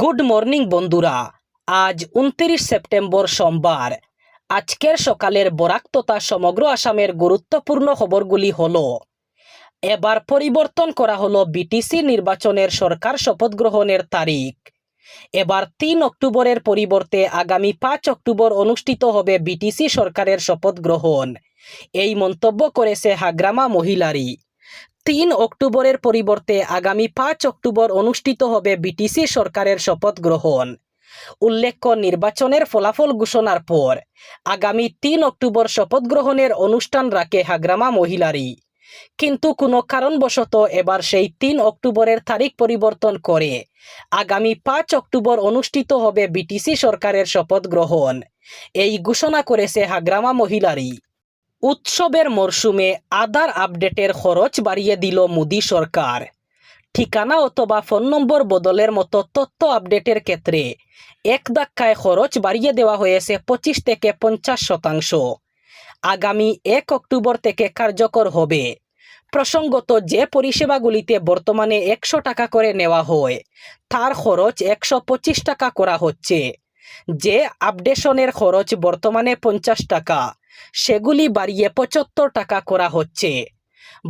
Good morning, বন্ধুরা। আজ উনত্রিশ সেপ্টেম্বর সোমবার। আজকের সকালের বরাক তথা সমগ্র আসামের গুরুত্বপূর্ণ খবরগুলি হল, এবার পরিবর্তন করা হলো বিটিসি নির্বাচনের সরকার শপথ গ্রহণের তারিখ। এবার তিন অক্টোবরের পরিবর্তে আগামী পাঁচ অক্টোবর অনুষ্ঠিত হবে বিটিসি সরকারের শপথ গ্রহণ। এই মন্তব্য করেছে হাগ্রামা মহিলারি তিন অক্টোবরের পরিবর্তে আগামী পাঁচ অক্টোবর অনুষ্ঠিত হবে বিটিসি সরকারের শপথ গ্রহণ। উল্লেখ্য, নির্বাচনের ফলাফল ঘোষণার পর আগামী তিন অক্টোবর শপথ গ্রহণের অনুষ্ঠান রাখে হাগ্রামা মহিলারি কিন্তু কোনো কারণবশত এবার সেই তিন অক্টোবরের তারিখ পরিবর্তন করে আগামী পাঁচ অক্টোবর অনুষ্ঠিত হবে বিটিসি সরকারের শপথ গ্রহণ। এই ঘোষণা করেছে হাগ্রামা মহিলারি উৎসবের মরশুমে আধার আপডেটের খরচ বাড়িয়ে দিল মোদী সরকার। ঠিকানা অথবা ফোন নম্বর বদলের মতো তথ্য আপডেটের ক্ষেত্রে এক ধাক্কায় খরচ বাড়িয়ে দেওয়া হয়েছে পঁচিশ থেকে পঞ্চাশ শতাংশ। আগামী এক অক্টোবর থেকে কার্যকর হবে। প্রসঙ্গত যে পরিষেবাগুলিতে বর্তমানে একশো টাকা করে নেওয়া হয়, তার খরচ একশো পঁচিশ টাকা করা হচ্ছে। যে আপডেশনের খরচ বর্তমানে পঞ্চাশ টাকা। সেগুলি বাড়িয়ে পঁচাত্তর টাকা করা হচ্ছে।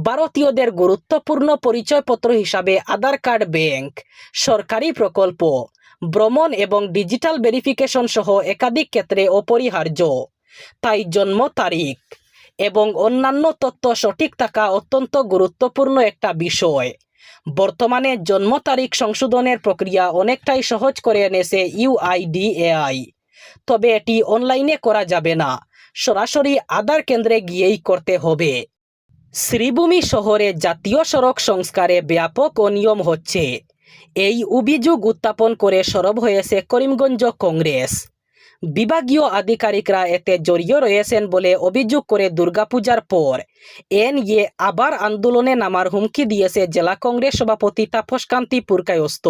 ভারতীয়দের গুরুত্বপূর্ণ পরিচয়পত্র হিসাবে আধার কার্ড, ব্যাংক, সরকারি প্রকল্প, ভ্রমণ এবং ডিজিটাল ভেরিফিকেশন সহ একাধিক ক্ষেত্রে অপরিহার্য। তাই জন্ম তারিখ এবং অন্যান্য তথ্য সঠিক থাকা অত্যন্ত গুরুত্বপূর্ণ একটা বিষয়। বর্তমানে জন্ম তারিখ সংশোধনের প্রক্রিয়া অনেকটাই সহজ করে এনেছে ইউআইডিএআই তবে এটি অনলাইনে করা যাবে না। সরাসরি আধার কেন্দ্রে গিয়েই করতে হবে। শ্রীভূমি শহরে জাতীয় সড়ক সংস্কারে ব্যাপক অনিয়ম হচ্ছে। এই অভিযোগ উত্থাপন করে সরব হয়েছে করিমগঞ্জ কংগ্রেস। বিভাগীয় আধিকারিকরা এতে জড়িয়ে রয়েছেন বলে অভিযোগ করে দুর্গাপূজার পর এনইএ আবার আন্দোলনে নামার হুমকি দিয়েছে জেলা কংগ্রেস সভাপতি তাপসকান্তি পুরকায়স্ত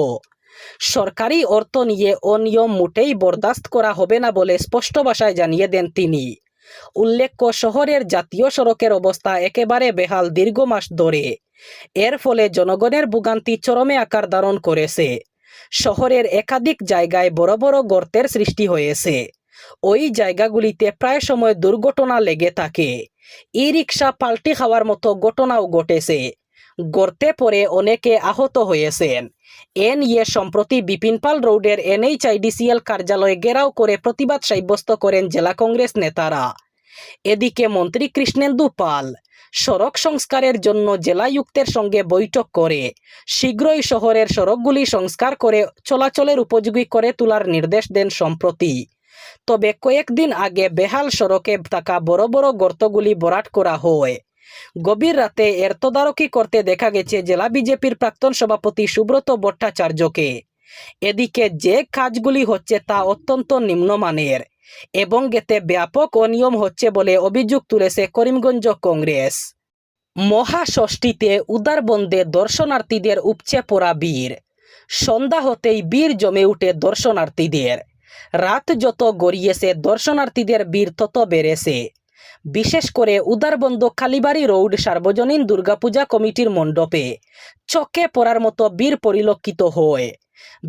সরকারি অর্থ নিয়ে অনিয়ম মোটেই বরদাস্ত করা হবে না বলে স্পষ্ট ভাষায় জানিয়ে দেন তিনি। উল্লেখ্য, শহরের জাতীয় সড়কের অবস্থা একেবারে বেহাল দীর্ঘ মাস ধরে। এর ফলে জনগণের ভোগান্তি চরমে আকার ধারণ করেছে। শহরের একাধিক জায়গায় বড় বড় গর্তের সৃষ্টি হয়েছে। ওই জায়গাগুলিতে প্রায় সময় দুর্ঘটনা লেগে থাকে। ই রিক্সা পাল্টি খাওয়ার মতো ঘটনাও ঘটেছে। গর্তে পড়ে অনেকে আহত হয়েছেন। এ নিয়ে সম্প্রতি বিপিন বিপিনপাল রোডের এনএইচআইডিসিএল কার্যালয়ে ঘেরাও করে প্রতিবাদ সাব্যস্ত করেন জেলা কংগ্রেস নেতারা। এদিকে মন্ত্রী কৃষ্ণেন্দু পাল সড়ক সংস্কারের জন্য জেলায়ুক্তের সঙ্গে বৈঠক করে, শীঘ্রই শহরের সড়কগুলি সংস্কার করে চলাচলের উপযোগী করে তোলার নির্দেশ দেন সম্প্রতি। তবে কয়েকদিন আগে বেহাল সড়কে থাকা বড় বড় গর্তগুলি বরাট করা হয়। গভীর রাতে এর তদারকি করতে দেখা গেছে জেলা বিজেপির প্রাক্তন সভাপতি সুব্রত ভট্টাচার্যকে। এদিকে যে কাজগুলি হচ্ছে তা অত্যন্ত নিম্নমানের এবং এতে ব্যাপক অনিয়ম হচ্ছে বলে অভিযোগ তুলেছে করিমগঞ্জ কংগ্রেস। মহাষষ্ঠীতে উদারবন্দে দর্শনার্থীদের উপচে পড়া বীর। সন্ধ্যা হতেই বীর জমে উঠে দর্শনার্থীদের। রাত যত গড়িয়েছে, দর্শনার্থীদের বীর তত বেড়েছে। বিশেষ করে উদারবন্দ কালীবাড়ি রোড সার্বজনীন দুর্গাপূজা কমিটির মণ্ডপে চকে পড়ার মতো বীর পরিলক্ষিত হয়।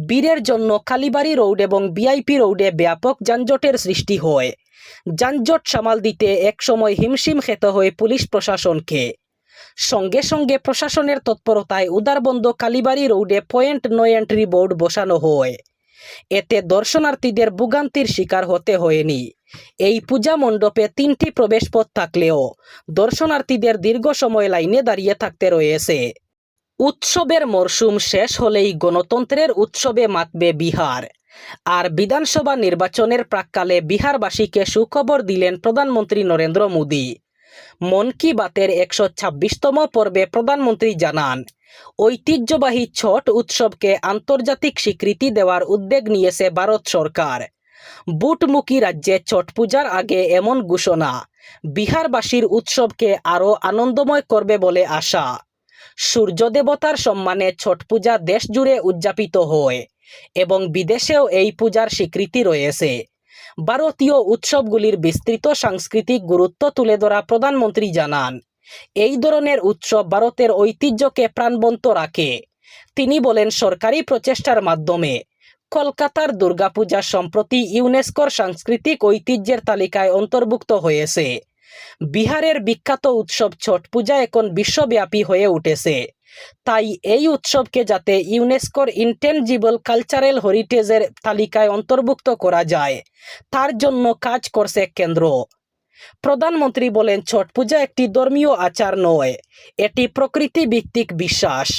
বীরের জন্য কালীবাড়ি রোড এবং বিআইপি রোডে ব্যাপক যানজটের সৃষ্টি হয়। যানজট সামাল দিতে একসময় হিমশিম খেতে হয় পুলিশ প্রশাসনকে। সঙ্গে সঙ্গে প্রশাসনের তৎপরতায় উদারবন্দ কালীবাড়ি রোডে পয়েন্ট নো এন্ট্রি বোর্ড বসানো হয়। এতে দর্শনার্থীদের ভোগান্তির শিকার হতে হয়নি। এই পূজা মণ্ডপে তিনটি প্রবেশপথ থাকলেও দর্শনার্থীদের দীর্ঘ সময় লাইনে দাঁড়িয়ে থাকতে রয়েছে। উৎসবের মরশুম শেষ হলেই গণতন্ত্রের উৎসবে মাতবে বিহার। আর বিধানসভা নির্বাচনের প্রাককালে বিহারবাসীকে সুখবর দিলেন প্রধানমন্ত্রী নরেন্দ্র মোদী। মন কি বাতের একশো ছাব্বিশতম পর্বে প্রধানমন্ত্রী জানান, ঐতিহ্যবাহী ছট উৎসবকে আন্তর্জাতিক স্বীকৃতি দেওয়ার উদ্যোগ নিয়েছে ভারত সরকার। বুটমুখী রাজ্যে ছট পূজার আগে এমন ঘোষণা। বিহারবাসীর উৎসবকে আরও আনন্দময় করবে বলে আশা। সূর্য দেবতার সম্মানে ছট পূজা দেশ জুড়ে উদযাপিত হয় এবং বিদেশেও এই পূজার স্বীকৃতি রয়েছে। ভারতীয় উৎসবগুলির বিস্তৃত সাংস্কৃতিক গুরুত্ব তুলে ধরা প্রধানমন্ত্রী জানান, এই ধরনের উৎসব ভারতের ঐতিহ্যকে প্রাণবন্ত রাখে। তিনি বলেন, সরকারি প্রচেষ্টার মাধ্যমে কলকাতার দুর্গাপূজা সম্প্রতি ইউনেস্কোর সাংস্কৃতিক ঐতিহ্যের তালিকায় অন্তর্ভুক্ত হয়েছে। বিহারের বিখ্যাত উৎসব ছট পূজা এখন বিশ্বব্যাপী হয়ে উঠেছে। তাই এই উৎসবকে যাতে ইউনেস্কোর ইন্টেনজিবল কালচারাল হেরিটেজের তালিকায় অন্তর্ভুক্ত করা যায়, তার জন্য কাজ করছে কেন্দ্র। প্রধানমন্ত্রী বলেন, ছট পূজা একটি ধর্মীয় আচার নয়, এটি প্রকৃতি ভিত্তিক বিশ্বাস।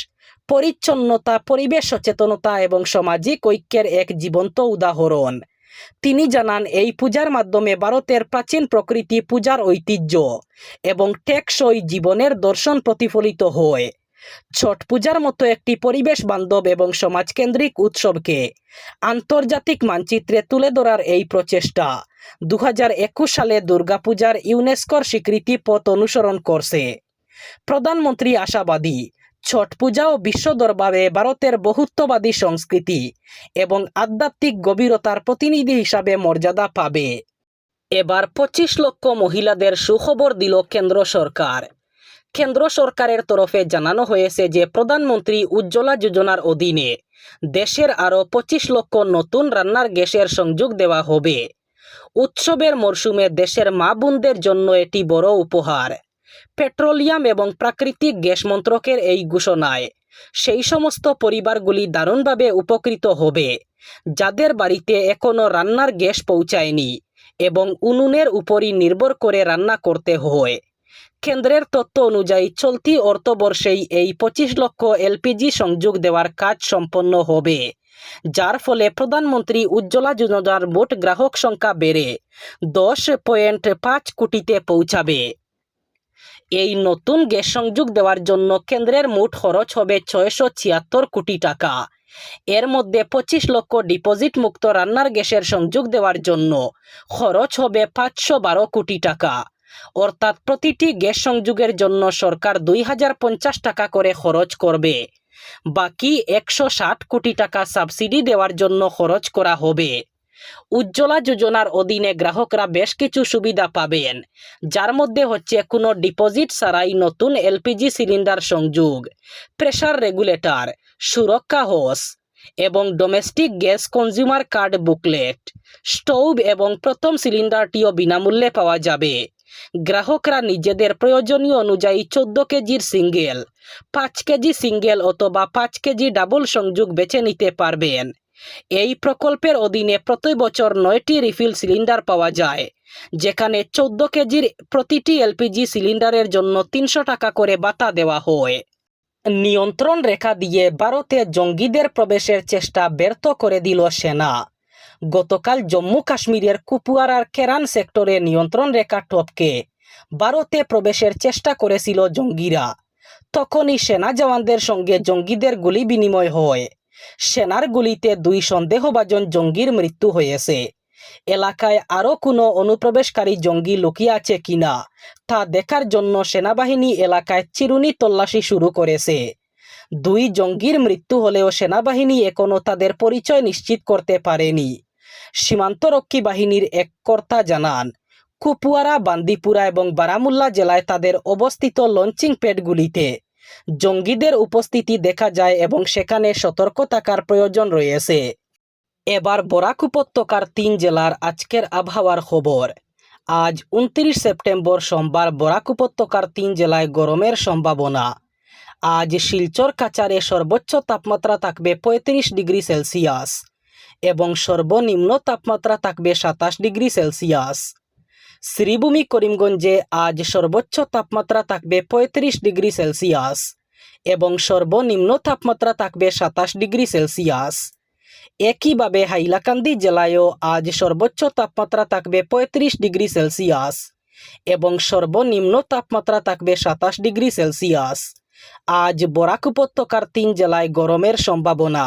পরিচ্ছন্নতা, পরিবেশ সচেতনতা এবং সামাজিক ঐক্যের এক জীবন্ত উদাহরণ। তিনি জানান, এই পূজার মাধ্যমে ভারতের প্রাচীন প্রকৃতি পূজার ঐতিহ্য এবং টেকসই জীবনের দর্শন প্রতিফলিত হয়। ছট পূজার মতো একটি পরিবেশ বান্ধব এবং সমাজকেন্দ্রিক উৎসবকে আন্তর্জাতিক মানচিত্রে তুলে ধরার এই প্রচেষ্টা দু হাজার একুশ সালে দুর্গাপূজার ইউনেস্কোর স্বীকৃতি পথ অনুসরণ করছে। প্রধানমন্ত্রী আশাবাদী ছট পূজাও বিশ্ব দরবারে ভারতের বহুত্ববাদী সংস্কৃতি এবং আধ্যাত্মিক গভীরতার প্রতিনিধি হিসাবে মর্যাদা পাবে। এবার পঁচিশ লক্ষ মহিলাদের সুখবর দিল কেন্দ্র সরকার। কেন্দ্র সরকারের তরফে জানানো হয়েছে যে, প্রধানমন্ত্রী উজ্জ্বলা যোজনার অধীনে দেশের আরও পঁচিশ লক্ষ নতুন রান্নার গ্যাসের সংযোগ দেওয়া হবে। উৎসবের মরশুমে দেশের মা বোনদের জন্য এটি বড় উপহার। পেট্রোলিয়াম এবং প্রাকৃতিক গ্যাস মন্ত্রকের এই ঘোষণায়। সেই সমস্ত পরিবারগুলি দারুণভাবে উপকৃত হবে। যাদের বাড়িতে এখনও রান্নার গ্যাস পৌঁছায়নি এবং উনুনের উপরই নির্ভর করে রান্না করতে হয়। কেন্দ্রের তথ্য অনুযায়ী চলতি অর্থবর্ষেই এই পঁচিশ লক্ষ এলপিজি সংযোগ দেওয়ার কাজ সম্পন্ন হবে, যার ফলে প্রধানমন্ত্রী উজ্জ্বলা যোজনার মোট গ্রাহক সংখ্যা বেড়ে দশ পয়েন্ট পাঁচ কোটিতে পৌঁছাবে। এই নতুন গ্যাস সংযোগ দেওয়ার জন্য কেন্দ্রের মোট খরচ হবে ছয়শো ছিয়াত্তর কোটি টাকা। এর মধ্যে পঁচিশ লক্ষ ডিপোজিট মুক্ত রান্নার গ্যাসের সংযোগ দেওয়ার জন্য খরচ হবে পাঁচশো বারো কোটি টাকা। অর্থাৎ প্রতিটি গ্যাস সংযোগের জন্য সরকার দুই হাজার পঞ্চাশ টাকা করে খরচ করবে। বাকি একশো ষাট কোটি টাকা সাবসিডি দেওয়ার জন্য খরচ করা হবে। উজ্জ্বলা যোজনার অধীনে গ্রাহকরা বেশ কিছু সুবিধা পাবেন। যার মধ্যে হচ্ছে কোনো ডিপোজিট ছাড়াই নতুন এলপিজি সিলিন্ডার সংযোগ প্রেশার রেগুলেটর, সুরক্ষা হোস এবং domestic gas consumer card booklet, stove এবং প্রথম সিলিন্ডারটিও বিনামূল্যে পাওয়া যাবে। গ্রাহকরা নিজেদের প্রয়োজনীয় অনুযায়ী চোদ্দ কেজির সিঙ্গেল, পাঁচ কেজি সিঙ্গেল অথবা পাঁচ কেজি ডাবল সংযোগ বেছে নিতে পারবেন। এই প্রকল্পের অধীনে প্রতি বছর নয়টি রিফিল সিলিন্ডার পাওয়া যায়, যেখানে চোদ্দ কেজির প্রতিটি এলপিজি সিলিন্ডারের জন্য তিনশো টাকা করে বাতা দেওয়া হয়। নিয়ন্ত্রণ রেখা দিয়ে ভারতে জঙ্গিদের প্রবেশের চেষ্টা ব্যর্থ করে দিল সেনা। গতকাল জম্মু কাশ্মীরের কুপুয়ারার কেরান সেক্টরে নিয়ন্ত্রণ রেখা টপকে, ভারতে প্রবেশের চেষ্টা করেছিল জঙ্গিরা। তখনই সেনা জওয়ানদের সঙ্গে জঙ্গিদের গুলি বিনিময় হয়। সেনার গুলিতে দুই সন্দেহভাজন জঙ্গির মৃত্যু হয়েছে। এলাকায় আরও কোনো অনুপ্রবেশকারী জঙ্গি লুকিয়ে আছে কিনা তা দেখার জন্য সেনাবাহিনী এলাকায় চিরুনি তল্লাশি শুরু করেছে। দুই জঙ্গির মৃত্যু হলেও সেনাবাহিনী এখনও তাদের পরিচয় নিশ্চিত করতে পারেনি। সীমান্তরক্ষী বাহিনীর এক কর্তা জানান কুপুয়ারা বান্দিপুরা এবং বারামুল্লা জেলায় তাদের অবস্থিত লঞ্চিং প্যাডগুলিতে জঙ্গিদের উপস্থিতি দেখা যায় এবং সেখানে সতর্ক থাকার প্রয়োজন রয়েছে। এবার বরাক উপত্যকার তিন জেলার আজকের আবহাওয়ার খবর। আজ উনত্রিশ সেপ্টেম্বর সোমবার বরাক উপত্যকার তিন জেলায় গরমের সম্ভাবনা। আজ শিলচর কাচারে সর্বোচ্চ তাপমাত্রা থাকবে পঁয়ত্রিশ ডিগ্রি সেলসিয়াস এবং সর্বনিম্ন তাপমাত্রা থাকবে সাতাশ ডিগ্রি সেলসিয়াস। শ্রীভূমি করিমগঞ্জে আজ সর্বোচ্চ তাপমাত্রা থাকবে পঁয়ত্রিশ ডিগ্রি সেলসিয়াস এবং সর্বনিম্ন তাপমাত্রা থাকবে সাতাশ ডিগ্রি সেলসিয়াস। একইভাবে হাইলাকান্দি জেলায়ও আজ সর্বোচ্চ তাপমাত্রা থাকবে পঁয়ত্রিশ ডিগ্রি সেলসিয়াস এবং সর্বনিম্ন তাপমাত্রা থাকবে সাতাশ ডিগ্রি সেলসিয়াস। আজ বরাক উপত্যকার তিন জেলায় গরমের সম্ভাবনা।